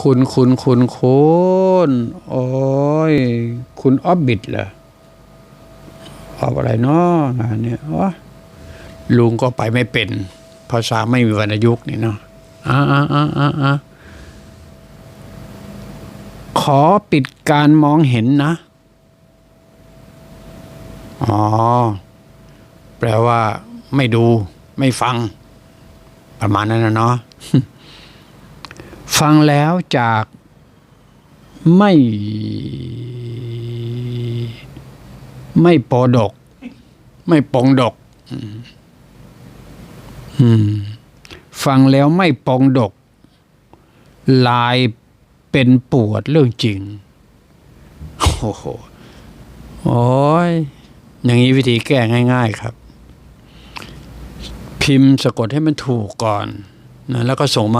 คุณคุณคุณคุณโอ้ย คุณออบบิทเหรอออบอะไรเนาะเนี่ยลุงก็ไปไม่เป็น ภาษาไม่มีวรรณยุกต์นี่เนาะอ่าอ่าอ่าอ่าอ่าขอปิดการมองเห็นนะ อ๋อ แปลว่า ไม่ดู ไม่ฟัง ประมาณนั้นนะเนาะ ฟังแล้วจากไม่ไม่ปอดก ไม่ปองดกฟังแล้วไม่ปองดก ลายเป็นปวดเรื่องจริง โอ้โหโอ้ยอย่างนี้วิธีแก้ง่าย ๆครับ พิมพ์สะกดให้มันถูกก่อนนะแล้วก็ส่งมา